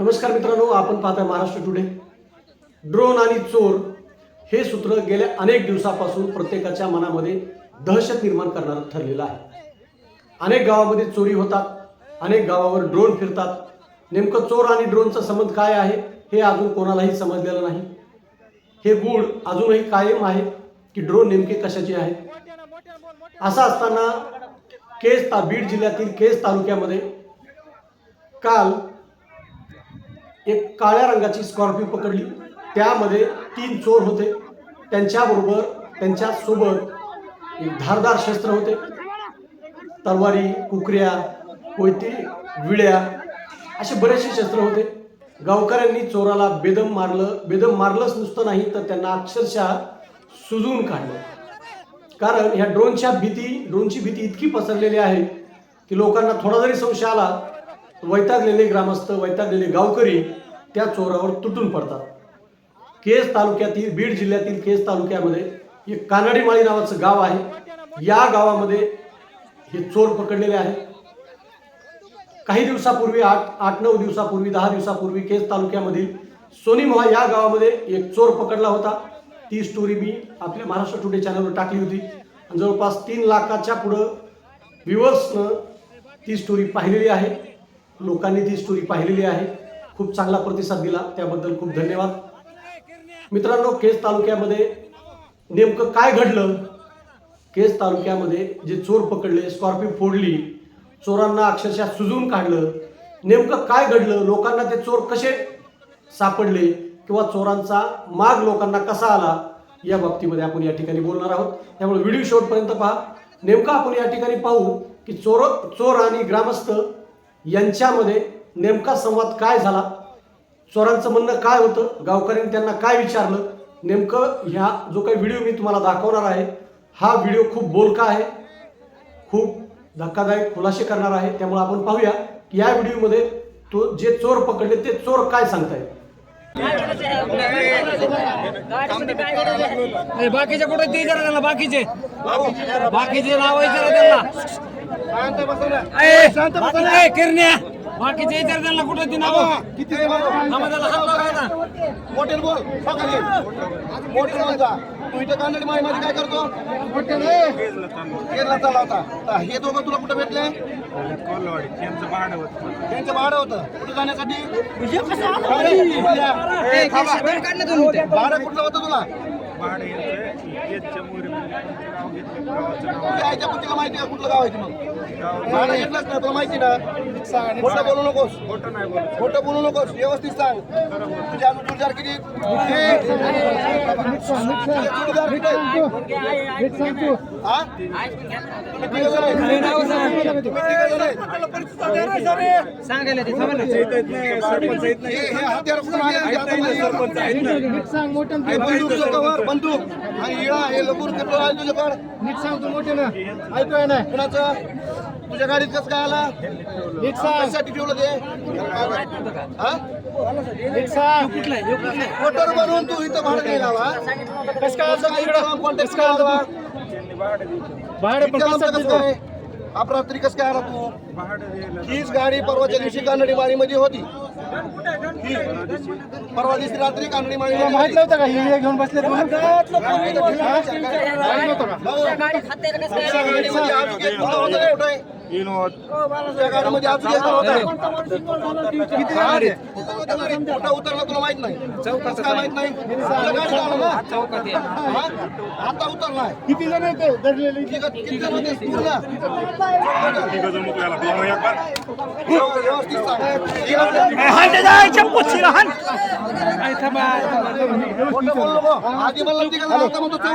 नमस्कार मित्रांनो आपण पाहताय महाराष्ट्र टुडे ड्रोन आणि चोर हे सूत्र गेल्या अनेक दिवसापासून प्रत्येकाच्या मनामध्ये दहशत निर्माण करणारं ठरलेलं आहे. अनेक गावामध्ये चोरी होतात अनेक गावावर ड्रोन फिरतात. नेमकं चोर आणि ड्रोनचा संबंध काय आहे हे अजून कोणालाही समजलेलं नाही. हे गूढ अजूनही कायम आहे की ड्रोन नेमके कशाचे आहे? असं असताना केस ता बीड जिल्ह्यातील केस तालुक्यामध्ये काल एक काळ्या रंगाची स्कॉर्पिओ पकडली. त्यामध्ये तीन चोर होते. त्यांच्याबरोबर त्यांच्यासोबत एक धारदार शस्त्र होते. तलवारी कुकऱ्या कोयती विड्या असे बरेचसे शस्त्र होते. गावकऱ्यांनी चोराला बेदम मारलं. बेदम मारलंच नुसतं नाही तर त्यांना अक्षरशः सुजून काढलं. कारण ह्या ड्रोनच्या भीती ड्रोनची भीती इतकी पसरलेली आहे की लोकांना थोडा जरी संशय आला वैतागलेले ग्रामस्थ वैतागलेले गावकरी त्या चोरावर तुटून पडतात. केस तालुक्यातील बीड जिल्ह्यातील केस तालुक्यामध्ये एक कानाडीमाळी नावाचं गाव आहे. या गावामध्ये हे चोर पकडलेले आहे काही दिवसापूर्वी आठ आठ नऊ दिवसापूर्वी दहा दिवसापूर्वी केस तालुक्यामधील सोनीमोहा या गावामध्ये एक चोर पकडला होता. ती स्टोरी मी आपल्या महाराष्ट्र टुडे चॅनलवर टाकली होती. आणि जवळपास तीन लाखाच्या पुढं व्ह्युअर्सनं ती स्टोरी पाहिलेली आहे. लोकांनी ती स्टोरी पाहिलेली आहे. खूप चांगला प्रतिसाद दिला. त्याबद्दल खूप धन्यवाद. मित्रांनो केस तालुक्यामध्ये नेमकं काय घडलं? केस तालुक्यामध्ये जे चोर पकडले स्कॉर्पिओ फोडली चोरांना अक्षरशः सुजून काढलं. नेमकं काय घडलं? लोकांना ते चोर कसे सापडले? किंवा चोरांचा माग लोकांना कसा आला? या बाबतीमध्ये आपण या ठिकाणी बोलणार आहोत. त्यामुळे व्हिडिओ शेवटपर्यंत पहा. नेमकं आपण या ठिकाणी पाहू की चोर चोर आणि ग्रामस्थ यांच्यामध्ये नेमका संवाद काय झाला? चोरांचं म्हणणं काय होतं? गावकऱ्यांनी त्यांना काय विचारलं? नेमकं ह्या जो काही व्हिडिओ मी तुम्हाला दाखवणार आहे हा व्हिडिओ खूप बोलका आहे खूप धक्कादायक खुलासे करणार आहे. त्यामुळे आपण पाहूया की या व्हिडिओमध्ये तो जे चोर पकडले ते चोर काय सांगतायत? बाकीचे कुठे ते जरा त्यांना बाकीचे? बाकीचे नाव विचारा त्यांना. ए, किरण्या? बाकीचे विचार त्यांना कुठे ती नाव किती हात मोठेल बोल सकाळी मोठेल बोल जा. तू इथं कानडी माई मध्ये काय करतो? केरला चालला होता. तर हे दोघं तुला कुठे भेटले? त्यांचं भाडं होतं. कुठे जाण्यासाठी? ए, थांबा. भाडं कुठलं होतं तुला? तुझ्या आईच्या कुठलं माहिती का कुठलं गाव आहे मग? भाडं घेतलंच ना तुला माहिती ना? खोटं बोलू नकोस. खोटं बोलू. नकोस. व्यवस्थित सांग. तुझ्या अजून जोरदार किती तुझे. बंदूक आणि इळा हे लपून कपडे आले तुझ्याकडे नीट सांगतो मोठे ना ऐकूया ना? कुणाचं? तुझ्या गाडीत कसं काय आला? कशासाठी ठेवलं ते? मोटर बनवून तू इथं भाडं नाही लावा कसं काय कॉन्टॅक्ट काय भाडं कसं अपरात्री कसं काय आला तू? हीच गाडी परवाच्या दिवशी कानडी माळीमध्ये होती. परवा दिवशी रात्री कानडी माळी माहीत नव्हतं का? हे घेऊन बसले म्हणून? आहेत? कुठं उतरला तुला माहीत नाही. कसं काय माहीत नाही? हा? आता उतरलाय किती जण आहेत ते? धरलेले? किती जण होते. पूर्ण? व्यवस्थित. आधी तिघं जण, आता म्हणतो चौघं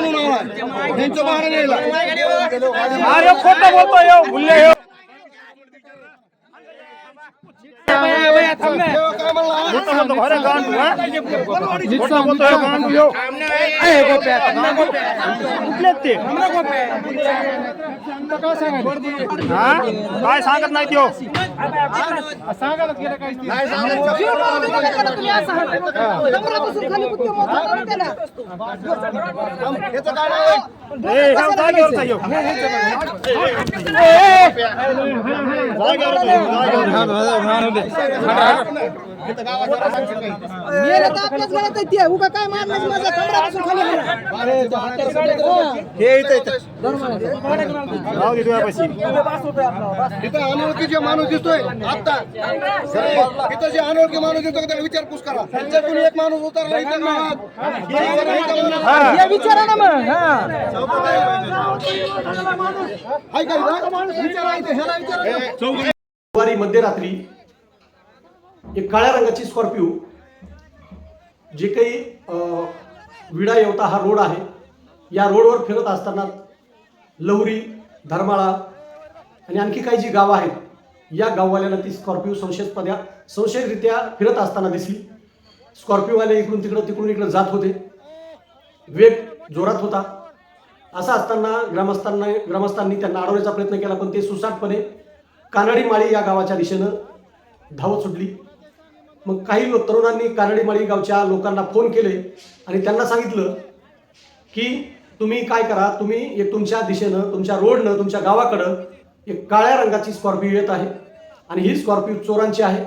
बनवून आला. ह्यांचं भाडं न्यायला. अरे खोटं बोलतो यो, भुल्ले यो. तेव्हा काय सांगत नाही त्यो सांगायला गेलं काय ते. हे इथं अनोळखी जे माणूस दिसतोय आता इथं जे अनोळखी माणूस दिसतोय त्याला विचारपूस करा. त्यांच्यातून एक माणूस उतरला इथं विचारा ना मग हा. मध्यरात्री एक काळ्या रंगाची स्कॉर्पिओ. जे काही विडा येवता हा रोड आहे. या रोडवर फिरत असताना लवरी धर्माळा आणि आणखी काही जी गावं आहेत या गाववाल्यांना ती स्कॉर्पिओ संशयस्पद्या संशयरित्या फिरत असताना दिसली. स्कॉर्पिओवाले इकडून तिकडं तिकडून इकडं जात होते. वेग जोरात होता. असं असताना ग्रामस्थांना ग्रामस्थांनी त्यांना अडवण्याचा प्रयत्न केला पण ते सुसाटपणे कानडी माळी या गावाच्या दिशेनं धावत सुटली. मग काही तरुणांनी कानडीमाळी गावच्या लोकांना फोन केले आणि त्यांना सांगितलं की तुम्ही काय करा तुम्ही एक तुमच्या दिशेनं तुमच्या रोडनं तुमच्या गावाकडं एक काळ्या रंगाची स्कॉर्पिओ येत आहे आणि ही स्कॉर्पिओ चोरांची आहे.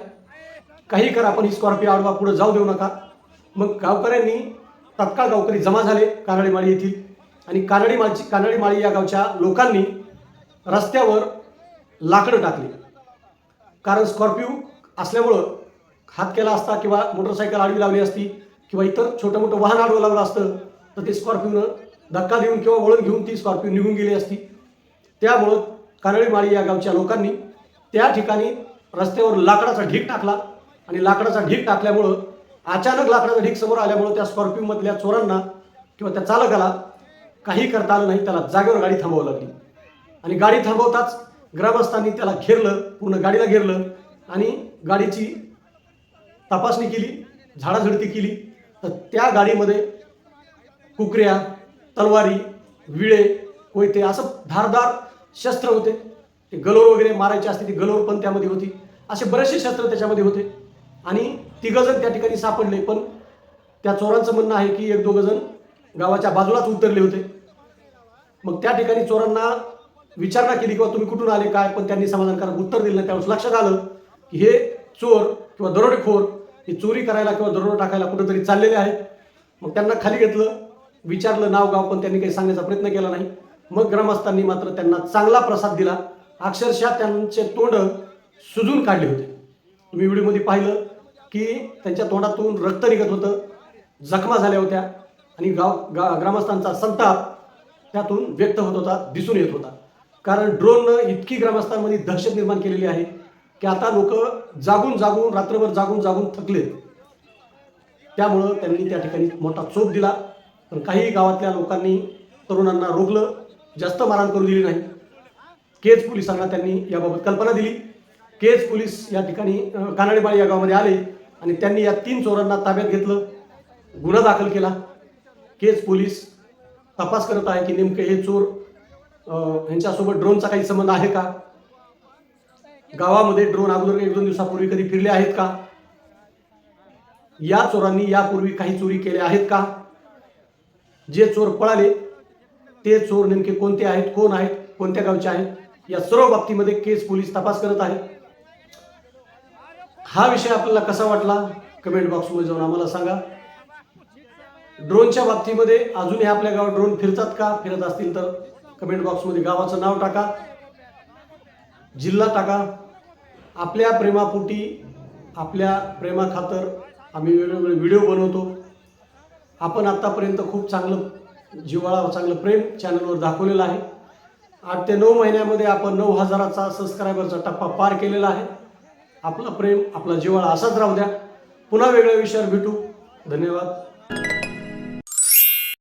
काही करा पण ही स्कॉर्पिओ आडवा पुढे जाऊ देऊ नका. मग गावकऱ्यांनी तत्काळ गावकरी जमा झाले कानडी माळी येथील आणि कानडी माळची कानडी माळी या गावच्या लोकांनी रस्त्यावर लाकडं टाकली. कारण स्कॉर्पिओ असल्यामुळं हात केला असता किंवा मोटरसायकल आडवी लावली असती किंवा इतर छोटं मोठं वाहन आडवं लावलं असतं तर ते स्कॉर्पिओनं धक्का देऊन किंवा वळण घेऊन ती स्कॉर्पिओ निघून गेली असती. त्यामुळं कारळीमाळी या गावच्या लोकांनी त्या ठिकाणी रस्त्यावर लाकडाचा ढीक टाकला आणि लाकडाचा ढीक टाकल्यामुळं अचानक लाकडाचा ढीक समोर आल्यामुळं त्या स्कॉर्पिओमधल्या चोरांना किंवा त्या चालकाला काही करता आलं नाही त्याला जागेवर गाडी थांबवावी लागली. आणि गाडी थांबवताच ग्रामस्थांनी त्याला घेरलं पूर्ण गाडीला घेरलं आणि गाडीची तपासणी केली झाडाझडती केली तर त्या गाडीमध्ये कुकऱ्या तलवारी विळे कोयते असं धारदार शस्त्र होते. ते गलोर वगैरे मारायचे असते ती गलोर पण त्यामध्ये होती. असे बरेचसे शस्त्र त्याच्यामध्ये होते. आणि तिघंजण त्या ठिकाणी सापडले पण त्या चोरांचं म्हणणं आहे की एक दोघंजण गावाच्या बाजूलाच उतरले होते. मग त्या ठिकाणी चोरांना विचारणा केली किंवा तुम्ही कुठून आले काय पण त्यांनी समाधानकारक उत्तर दिलं नाही. त्यावेळेस लक्षात आलं की हे चोर किंवा दरोडेखोर हे चोरी करायला किंवा दरोडा टाकायला कुठेतरी चाललेले आहेत. मग त्यांना खाली घेतलं विचारलं नाव गाव पण त्यांनी काही सांगण्याचा प्रयत्न केला नाही. मग ग्रामस्थांनी मात्र त्यांना चांगला प्रसाद दिला. अक्षरशः त्यांचे तोंड सुजून काढले होते. तुम्ही व्हिडिओमध्ये पाहिलं की त्यांच्या तोंडातून रक्त निघत होतं जखमा झाल्या होत्या आणि गाव गा ग्रामस्थांचा संताप त्यातून व्यक्त होत होता दिसून येत होता. कारण ड्रोननं इतकी ग्रामस्थांमध्ये दहशत निर्माण केलेली आहे. की आता लोक जागून जागून रात्रभर जागून जागून थकले. त्यामुळं त्यांनी त्या ठिकाणी मोठा चोप दिला. पण काही गावातल्या लोकांनी तरुणांना रोखलं. जास्त मारहाण करू दिली नाही. केज पोलिसांना त्यांनी याबाबत कल्पना दिली. केज पोलीस या ठिकाणी अं, या गावामध्ये आले आणि त्यांनी या तीन चोरांना ताब्यात घेतलं. गुन्हा दाखल केला. केज पोलीस तपास करत आहे की नेमके हे चोर ह्यांच्यासोबत यांच्यासोबत ड्रोनचा काही संबंध आहे का? गावामध्ये ड्रोन अगोदर एक दोन दिवसापूर्वी कधी फिरले आहेत का? या चोरांनी यापूर्वी काही चोरी केल्या आहेत का? जे चोर पळाले ते चोर नेमके कोणते आहेत कोण आहेत कोणत्या गावचे आहेत? या सर्व बाबतीमध्ये केस पोलीस तपास करत आहेत. हा विषय आपल्याला कसा वाटला? कमेंट बॉक्समध्ये जाऊन आम्हाला सांगा. ड्रोनच्या बाबतीमध्ये अजूनही आपल्या गावात ड्रोन फिरतात का? फिरत असतील तर कमेंट बॉक्समध्ये गावाचं नाव टाका. जिल्हा टाका. आपल्या प्रेमापोटी आपल्या प्रेमाखातर आम्ही वेगवेगळे व्हिडिओ बनवतो. आपण आत्तापर्यंत खूप चांगलं जिव्हाळा चांगलं प्रेम चॅनलवर दाखवलेलं आहे. आठ ते नऊ महिन्यामध्ये आपण नऊ हजाराचा सबस्क्रायबरचा टप्पा पार केलेला आहे. आपलं प्रेम आपला जिव्हाळा असाच राहू द्या. पुन्हा वेगळ्या विषयावर भेटू. धन्यवाद.